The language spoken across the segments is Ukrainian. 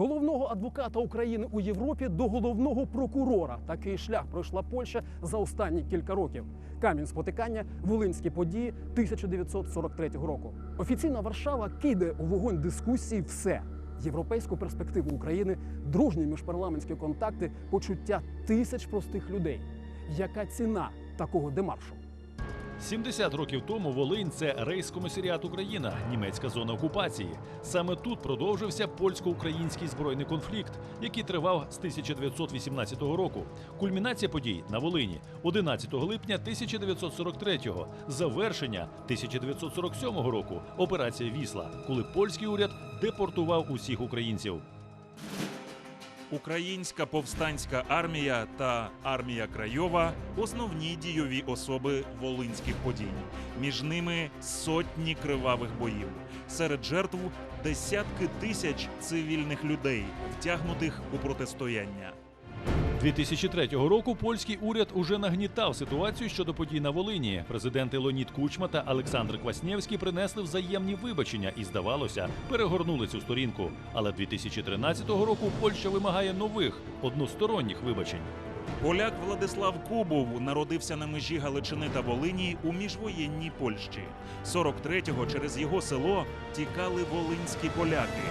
головного адвоката України у Європі до головного прокурора. Такий шлях пройшла Польща за останні кілька років. Камінь спотикання Волинські події 1943 року. Офіційна Варшава киде у вогонь дискусії все. Європейську перспективу України, дружні міжпарламентські контакти, почуття тисяч простих людей. Яка ціна такого демаршу? 70 років тому Волинь це рейс-комісаріат Україна, німецька зона окупації. Саме тут продовжився польсько-український збройний конфлікт, який тривав з 1918 року. Кульмінація подій на Волині 11 липня 1943-го, завершення 1947 року. Операція Вісла, коли польський уряд депортував усіх українців. Українська повстанська армія та армія Крайова основні дійові особи волинських подій. Між ними сотні кривавих боїв. Серед жертв десятки тисяч цивільних людей, втягнутих у протистояння. 2003 року польський уряд уже нагнітав ситуацію щодо подій на Волині. Президенти Леонід Кучма та Олександр Кваснєвський принесли взаємні вибачення і, здавалося, перегорнули цю сторінку. Але 2013 року Польща вимагає нових односторонніх вибачень. Поляк Владислав Кубов народився на межі Галичини та Волині у міжвоєнній Польщі. 43-го через його село тікали волинські поляки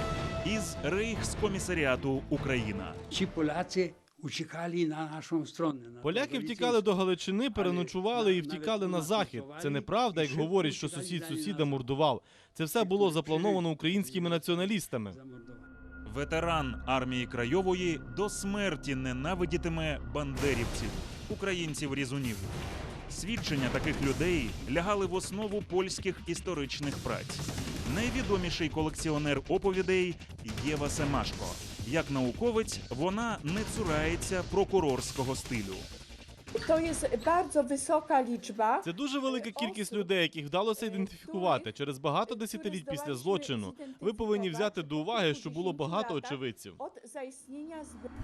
із Рейхскомісаріату Україна. Ci Polacy uciekali na naszą stronę. Поляки втікали до Галичини, переночували і втікали на захід. Це неправда, як говорять, що сусід сусіда мордував. Це все було заплановано українськими націоналістами. Ветеран армії Крайової до смерті ненавидітиме бандерівців, українців різунів. Свідчення таких людей лягали в основу польських історичних праць. Найвідоміший колекціонер оповідей Єва Семашко. Як науковець, вона не цурається прокурорського стилю. To jest bardzo wysoka liczba. Це дуже велика кількість людей, яких вдалося ідентифікувати через багато десятиліть після злочину. Ви повинні взяти до уваги, що було багато очевидців. Zbrodni.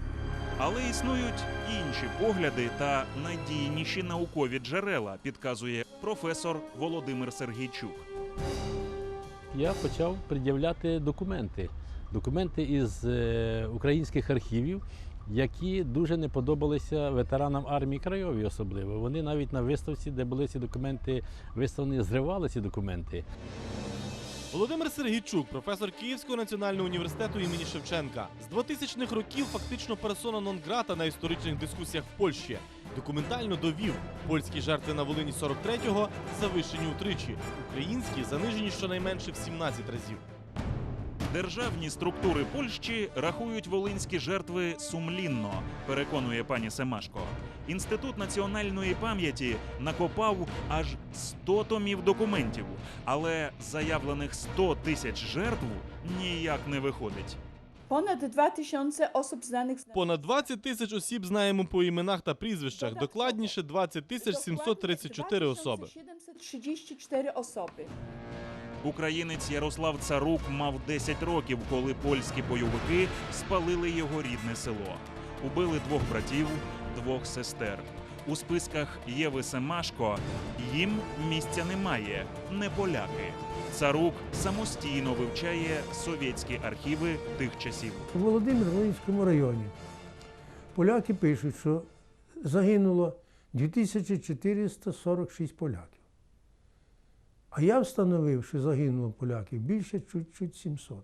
Але існують інші погляди та надійніші наукові джерела, підказує професор Володимир Сергійчук. я почав пред'являти документи. Документи із е, українських архівів, які дуже не подобалися ветеранам армії Крайові особливо. Вони навіть на виставці, де були ці документи виставлені, зривали ці документи. Володимир Сергійчук, професор Київського національного університету імені Шевченка, з 2000-х років фактично персона нон-грата на історичних дискусіях в Польщі. Документально довів польські жертви на Волині 43-го завищені утричі, українські занижені щонайменше в 17 разів. Державні структури Польщі рахують волинські жертви сумлінно, переконує пані Семашко. Інститут національної пам'яті накопав аж 100 томів документів, але заявлених 100 тисяч жертв ніяк не виходить. Ponad 2000 osób znanych z Понад 20 тисяч осіб знаємо по іменах та прізвищах, докладніше 20 тисяч 734 особи. 734 osoby. Українець Ярослав Царук мав 10 років, коли польські бойовики спалили його рідне село. Убили двох братів, двох сестер. У списках Єви Семашко їм місця немає, не поляки. Царук самостійно вивчає совєтські архіви тих часів. У Володимир-Волинському районі поляки пишуть, що загинуло 2446 поляків. А я встановив, що загинуло поляків більше чуть-чуть 700.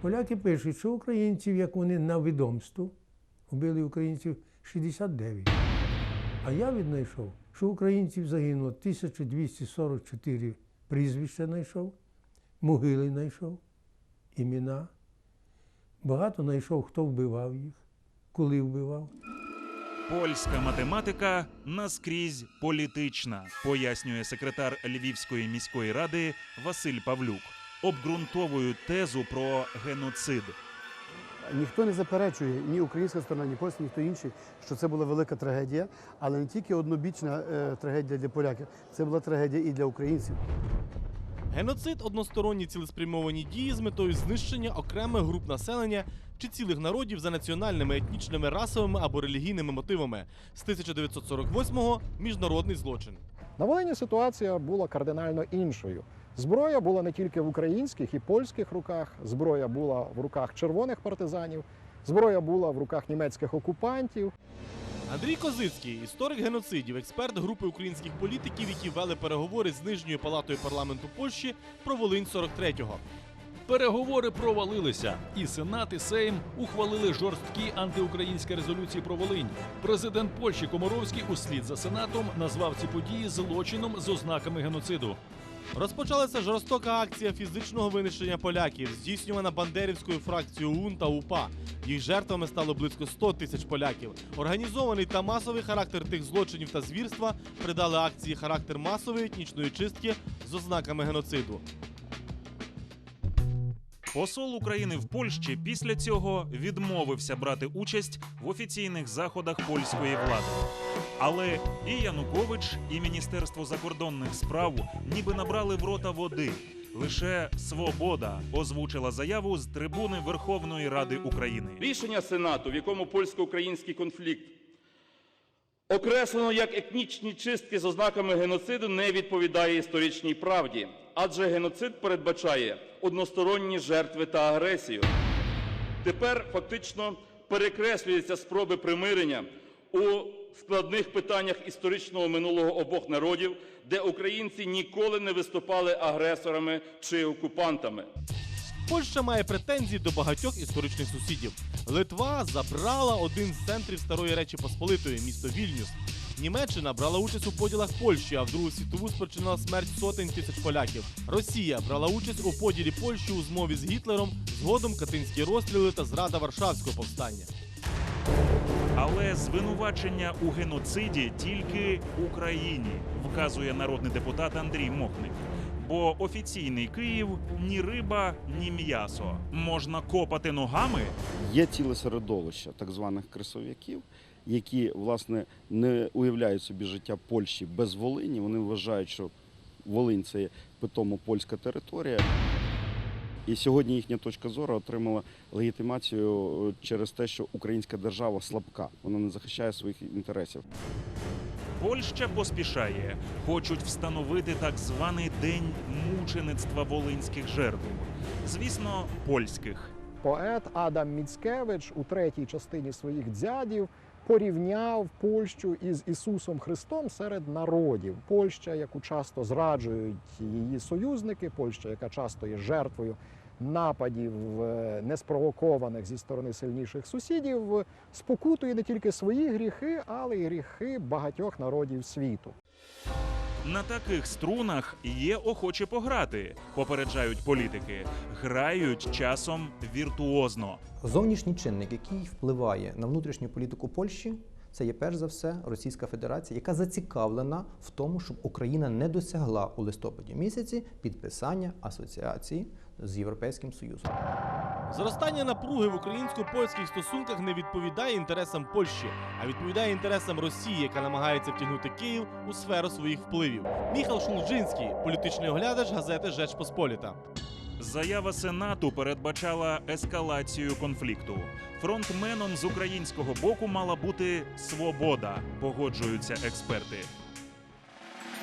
Поляки пишуть, що українців, як вони на відомство, убили українців 69. А я віднайшов, що українців загинуло 1244 прізвища знайшов, могили знайшов, імена. Багато знайшов, хто вбивав їх, коли вбивав. Польська математика наскрізь політична, пояснює секретар Львівської міської ради Василь Павлюк. Обґрунтовують тезу про геноцид. Ніхто не заперечує, ні українська сторона, ні польська, ніхто інший, що це була велика трагедія, але не тільки однобічна е, трагедія для поляків, це була трагедія і для українців. Геноцид односторонні цілеспрямовані дії з метою знищення окремих груп населення чи цілих народів за національними, етнічними, расовими або релігійними мотивами. З 1948-го міжнародний злочин. На Волині ситуація була кардинально іншою. Зброя була не тільки в українських і польських руках, зброя була в руках червоних партизанів, зброя була в руках німецьких окупантів. Андрій Козицький, історик геноцидів, експерт групи українських політиків, які вели переговори з нижньою палатою парламенту Польщі про Волинь 43-го. Переговори провалилися, і Сенат і Сейм ухвалили жорсткі антиукраїнські резолюції про Волинь. Президент Польщі Комаровський услід за Сенатом назвав ці події злочином з ознаками геноциду. Розпочалася жорстока акція фізичного винищення поляків, здійснювана бандерівською фракцією УН та УПА. Їх жертвами стало близько 100 тисяч поляків. Організований та масовий характер тих злочинів та звірства придали акції характер масової етнічної чистки з ознаками геноциду. Посол України в Польщі після цього відмовився брати участь в офіційних заходах польської влади. Але і Янукович, і Міністерство закордонних справ ніби набрали в рота води. Лише свобода озвучила заяву з трибуни Верховної Ради України. Рішення Сенату, в якому польсько-український конфлікт окреслено як етнічні чистки з ознаками геноциду, не відповідає історичній правді, адже геноцид передбачає односторонні жертви та агресію. Тепер фактично перекреслюються спроби примирення у складних питаннях історичного минулого обох народів, де українці ніколи не виступали агресорами чи окупантами. Польща має претензії до багатьох історичних сусідів. Литва забрала один з центрів старої Речі Посполитої, місто Вільнюс. Німеччина брала участь у поділах Польщі, а в Другу світову спричинила смерть сотень тисяч поляків. Росія брала участь у поділі Польщі у змові з Гітлером, згодом катинські розстріли та зрада Варшавського повстання. Але звинувачення у геноциді тільки Україні, вказує народний депутат Андрій Мохник. Бо офіційний Київ ні риба, ні м'ясо. Можна копати ногами. Є ціле середовище так званих кресовиків, які власне не уявляють собі життя Польщі без Волині. Вони вважають, що Волинь це питомо польська територія. І сьогодні їхня точка зору отримала легітимацію е, через те, що українська держава слабка, вона не захищає своїх інтересів. Польща поспішає, хочуть встановити так званий день мучеництва волинських жертв. Звісно, польських. Поет Адам Міцкевич у третій частині своїх дзядів порівняв Польщу із Ісусом Христом серед народів. Польща, яку часто зраджують її союзники, Польща, яка часто є жертвою нападів е, неспровокованих зі сторони сильніших сусідів, спокутує не тільки свої гріхи, але й гріхи багатьох народів світу. На таких струнах є охочі пограти, попереджають політики. Грають часом віртуозно. Зовнішній чинник, який впливає на внутрішню політику Польщі, це є перш за все Російська Федерація, яка зацікавлена в тому, щоб Україна не досягла у листопаді місяці підписання асоціації з Європейським Союзом. Зростання напруги в українсько-польських стосунках не відповідає інтересам Польщі, а відповідає інтересам Росії, яка намагається втягнути Київ у сферу своїх впливів. Міхал Шулджинський, політичний оглядач газети Жеч Посполіта. Заява Сенату передбачала ескалацію конфлікту. Фронтменом з українського боку мала бути свобода, погоджуються експерти.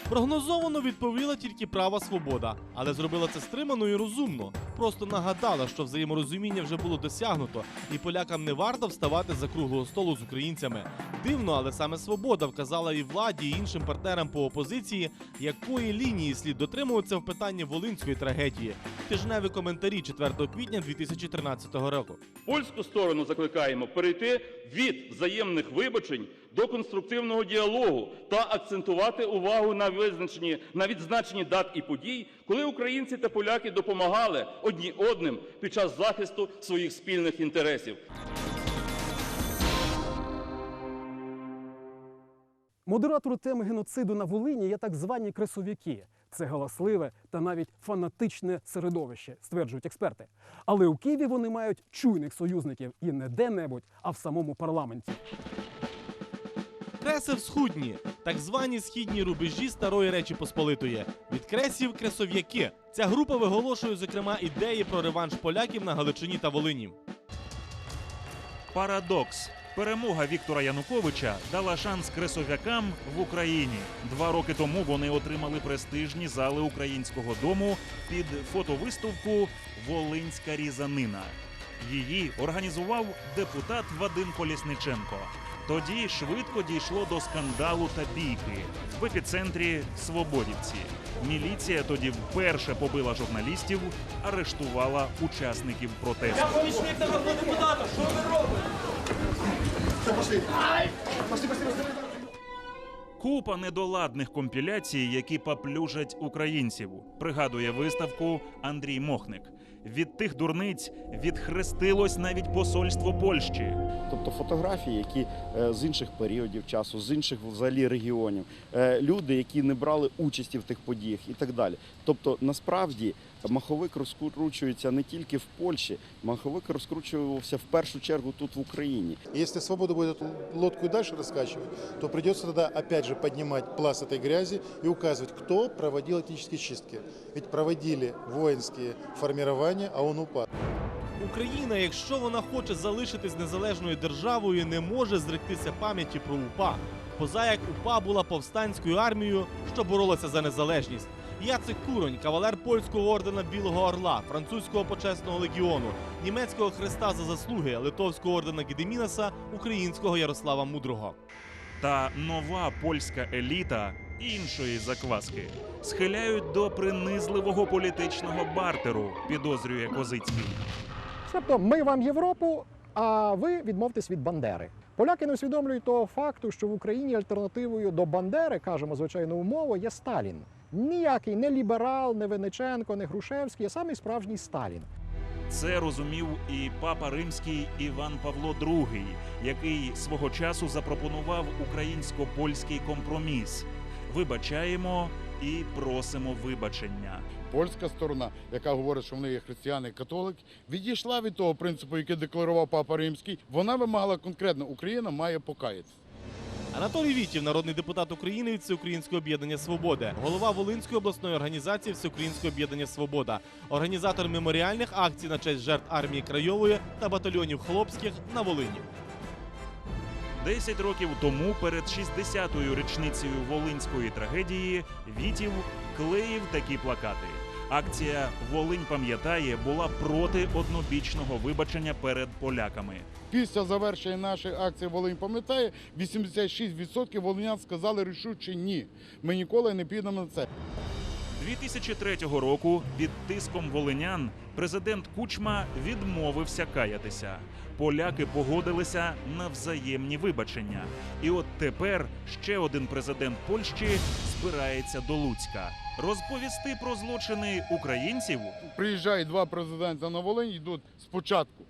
Прогнозовано відповіла тільки права свобода, але зробила це стримано і розумно. Просто нагадала, що взаєморозуміння вже було досягнуто, і полякам не варто вставати за круглого столу з українцями. Дивно, але саме свобода вказала і владі, і іншим партнерам по опозиції, якої лінії слід дотримуватися в питанні волинської трагедії. Тижневі коментарі 4 квітня 2013 року. Польську сторону закликаємо перейти від взаємних вибачень до конструктивного діалогу та акцентувати увагу на визначенні на відзначенні дат і подій, коли українці та поляки допомагали одні одним під час захисту своїх спільних інтересів. Модератори теми геноциду на Волині є так звані кресовіки. Це галасливе та навіть фанатичне середовище, стверджують експерти. Але у Києві вони мають чуйних союзників і не де-небудь, а в самому парламенті. Креси всхудні, так звані східні рубежі старої Речі Посполитої. Від кресів кресов'яки. Ця група виголошує, зокрема, ідеї про реванш поляків на Галичині та Волині. Парадокс. Перемога Віктора Януковича дала шанс кресовякам в Україні. Два роки тому вони отримали престижні зали українського дому під фотовиставку Волинська різанина. Її організував депутат Вадим Колісниченко. Тоді швидко дійшло до скандалу та бійки в епіцентрі Свободівці. Міліція тоді вперше побила журналістів, арештувала учасників протесту. помічник народного депутата. Що ви робите? Купа недоладних компіляцій, які поплюжать українців, пригадує виставку Андрій Мохник. Від тих дурниць відхрестилось навіть посольство Польщі. Тобто фотографії, які е, з інших періодів часу, з інших взагалі регіонів, е, люди, які не брали участі в тих подіях і так далі. Тобто, насправді маховик розкручується не тільки в Польщі, маховик розкручувався в першу чергу тут в Україні. Если свобода будет эту лодку и дальше раскачивать, то придется тогда опять же поднимать пласт этой грязи и указывать, кто проводил этнические чистки. Ведь проводили воинские формирования, а он упал. Україна, якщо вона хоче залишитись незалежною державою, не може зректися пам'яті про УПА. Поза як УПА була повстанською армією, що боролася за незалежність. Яцек Куронь, кавалер польського ордена Білого Орла, французького почесного легіону, німецького хреста за заслуги, литовського ордена Гедемінаса, українського Ярослава Мудрого. Та нова польська еліта іншої закваски схиляють до принизливого політичного бартеру, підозрює Козицький. Тобто ми вам Європу, а ви відмовтесь від Бандери. Поляки не усвідомлюють того факту, що в Україні альтернативою до Бандери, кажемо звичайно умово, є Сталін. Ніякий не ліберал, не Вениченко, не Грушевський, а самий справжній Сталін. Це розумів і папа римський Іван Павло II, який свого часу запропонував українсько-польський компроміс. Вибачаємо і просимо вибачення. Польська сторона, яка говорить, що вони є християни і католики, відійшла від того принципу, який декларував папа римський. Вона вимагала конкретно, Україна має покаятися. Анатолій Вітів, народний депутат України від Всеукраїнського об'єднання Свобода, голова Волинської обласної організації Всеукраїнського об'єднання Свобода, організатор меморіальних акцій на честь жертв армії Крайової та батальйонів хлопських на Волині. Десять років тому, перед 60-ю річницею волинської трагедії, Вітів клеїв такі плакати. Акція Волинь пам'ятає була проти однобічного вибачення перед поляками. Після завершення нашої акції Волинь пам'ятає, 86% волинян сказали рішуче ні. Ми ніколи не підемо на це. 2003 року під тиском волинян президент Кучма відмовився каятися. Поляки погодилися на взаємні вибачення. І от тепер ще один президент Польщі збирається до Луцька розповісти про злочини українців. Приїжджають два президенти на Волинь, йдуть спочатку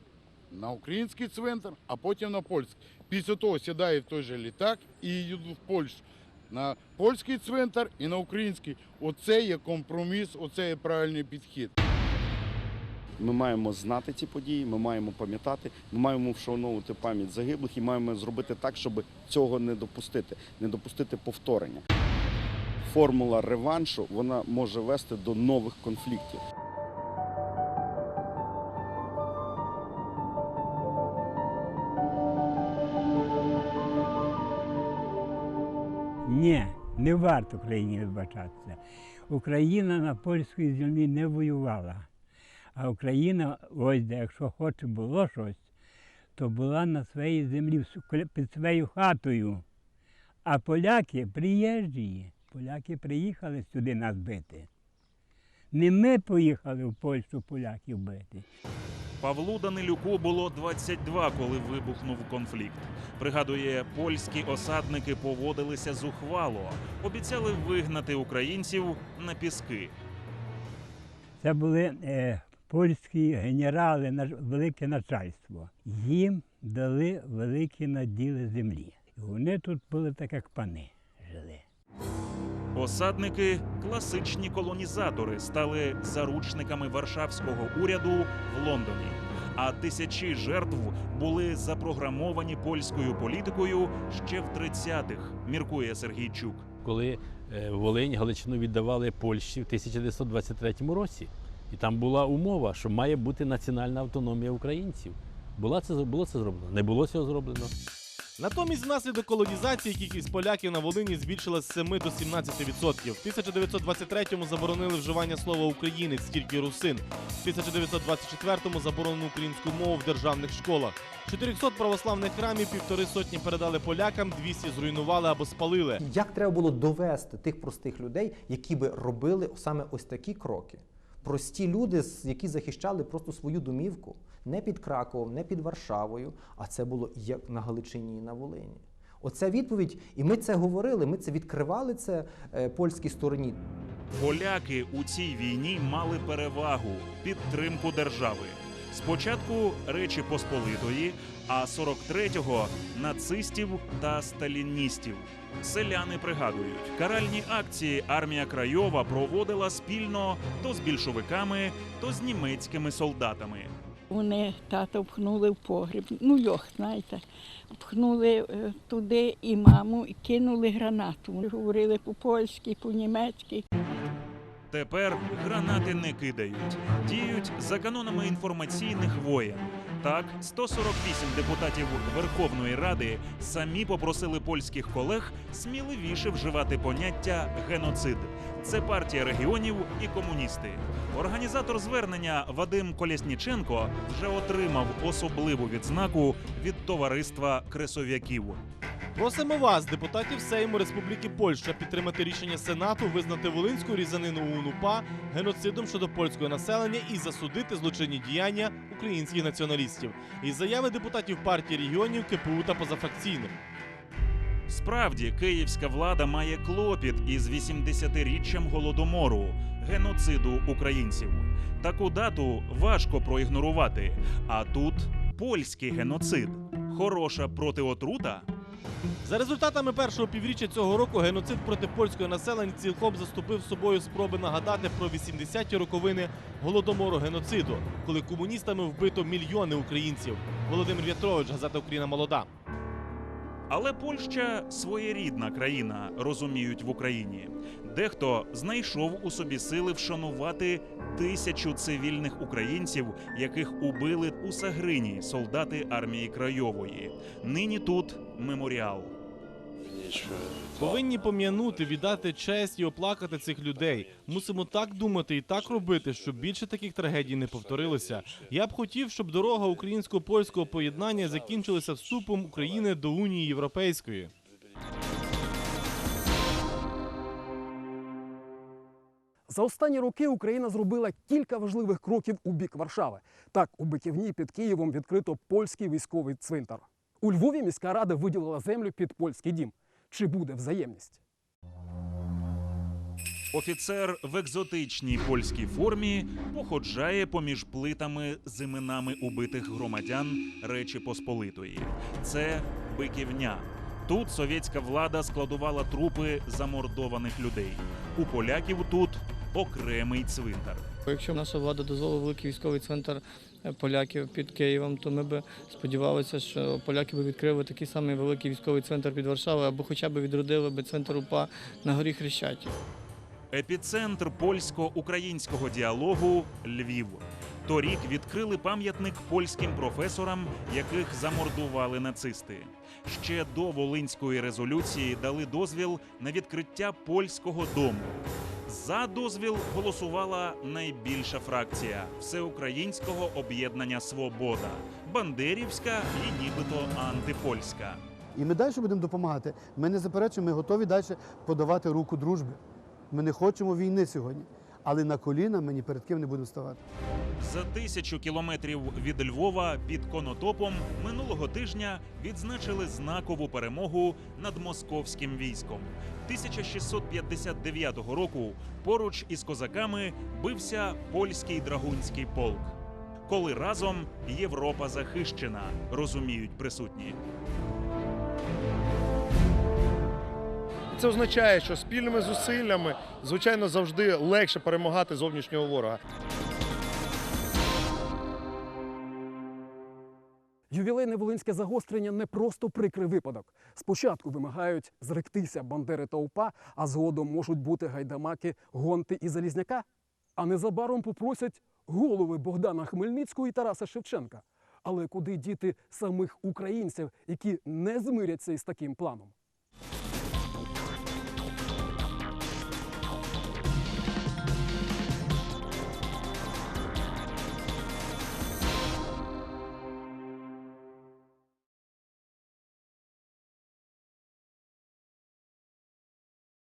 на український цвинтар, а потім на польський. Після того сідають в той же літак і йдуть в Польщу. На польський цвинтар і на український. Оце є компроміс, оце є правильний підхід. Ми маємо знати ці події, ми маємо пам'ятати, ми маємо вшановувати пам'ять загиблих і маємо зробити так, щоб цього не допустити, не допустити повторення. Формула реваншу вона може вести до нових конфліктів. Ні, не варто Україні вибачатися. Україна на польській землі не воювала. А Україна, ось де, якщо хоче було щось, то була на своїй землі під своєю хатою. А поляки приїжджі. Поляки приїхали сюди нас бити. Не ми поїхали в Польщу поляків бити. Павлу Данилюку було 22, коли вибухнув конфлікт. Пригадує, польські осадники поводилися зухвало, обіцяли вигнати українців на піски. Це були е, польські генерали, велике начальство. Їм дали великі наділи землі. І вони тут були так, як пани жили. Осадники, класичні колонізатори, стали заручниками варшавського уряду в Лондоні. А тисячі жертв були запрограмовані польською політикою ще в 30-х, міркує Сергійчук. коли е, Волинь Галичину віддавали Польщі в 1923 році. І там була умова, що має бути національна автономія українців. Була це, було це зроблено. Не було цього зроблено. Натомість, внаслідок колонізації, кількість поляків на Волині збільшилась з 7 до 17%. В 1923-му заборонили вживання слова українець, тільки русин. В 1924-му заборонено українську мову в державних школах. 400 православних храмів півтори сотні передали полякам, 200 зруйнували або спалили. Як треба було довести тих простих людей, які би робили саме ось такі кроки? Прості люди, які захищали просто свою домівку не під Краковом, не під Варшавою, а це було як на Галичині і на Волині. Оце відповідь, і ми це говорили. Ми це відкривали це е, польській стороні. Поляки у цій війні мали перевагу підтримку держави. Спочатку Речі Посполитої, а 43-го нацистів та сталіністів. Селяни пригадують, каральні акції армія Крайова проводила спільно то з більшовиками, то з німецькими солдатами. Вони тата впхнули в погріб. Ну, йох, знаєте, впхнули е, туди і маму, і кинули гранату. Говорили по-польськи, по-німецьки. Тепер гранати не кидають, діють за канонами інформаційних воєн. Так, 148 депутатів Верховної Ради самі попросили польських колег сміливіше вживати поняття геноцид. Це партія регіонів і комуністи. Організатор звернення Вадим Колєсніченко вже отримав особливу відзнаку від товариства кресов'яків. Просимо вас, депутатів Сейму Республіки Польща, підтримати рішення Сенату визнати волинську різанину УНУПА геноцидом щодо польського населення і засудити злочинні діяння українських націоналістів. Із заяви депутатів партії регіонів, КПУ та позафракційних. Справді, київська влада має клопіт із 80-річчям голодомору, геноциду українців. Таку дату важко проігнорувати. А тут польський геноцид. Хороша протиотрута. За результатами першого півріччя цього року геноцид проти польського населення цілком заступив собою спроби нагадати про 80-ті роковини голодомору геноциду, коли комуністами вбито мільйони українців. Володимир В'ятрович, газета Україна Молода. Але Польща своєрідна країна, розуміють в Україні. Дехто знайшов у собі сили вшанувати тисячу цивільних українців, яких убили у Сагрині солдати армії Крайової. Нині тут меморіал. Повинні пом'янути, віддати честь і оплакати цих людей. Мусимо так думати і так робити, щоб більше таких трагедій не повторилося. Я б хотів, щоб дорога українсько-польського поєднання закінчилася вступом України до Унії Європейської. За останні роки Україна зробила кілька важливих кроків у бік Варшави. Так, у Биківні під Києвом відкрито польський військовий цвинтар. У Львові міська рада виділила землю під польський дім. Чи буде взаємність? Офіцер в екзотичній польській формі походжає поміж плитами з іменами убитих громадян Речі Посполитої. Це биківня. Тут совєтська влада складувала трупи замордованих людей. У поляків тут окремий цвинтар. Якщо наша влада дозволила великий військовий центр е, поляків під Києвом, то ми б сподівалися, що поляки б відкрили такий самий великий військовий центр під Варшавою, або хоча б відродили б центр УПА на горі Хрещатів. Епіцентр польсько-українського діалогу Львів. Торік відкрили пам'ятник польським професорам, яких замордували нацисти. Ще до Волинської резолюції дали дозвіл на відкриття польського дому. За дозвіл голосувала найбільша фракція Всеукраїнського об'єднання Свобода, Бандерівська і нібито антипольська. І ми далі будемо допомагати. Ми не заперечуємо, ми готові далі подавати руку дружби. Ми не хочемо війни сьогодні. Але на коліна ми ні перед ким не будемо ставати. За тисячу кілометрів від Львова під Конотопом минулого тижня відзначили знакову перемогу над московським військом. 1659 року поруч із козаками бився польський драгунський полк. Коли разом Європа захищена, розуміють присутні. Це означає, що спільними зусиллями, звичайно, завжди легше перемагати зовнішнього ворога. Ювілейне волинське загострення не просто прикрий випадок. Спочатку вимагають зректися Бандери та УПА, а згодом можуть бути гайдамаки, гонти і залізняка. А незабаром попросять голови Богдана Хмельницького і Тараса Шевченка. Але куди діти самих українців, які не змиряться із таким планом?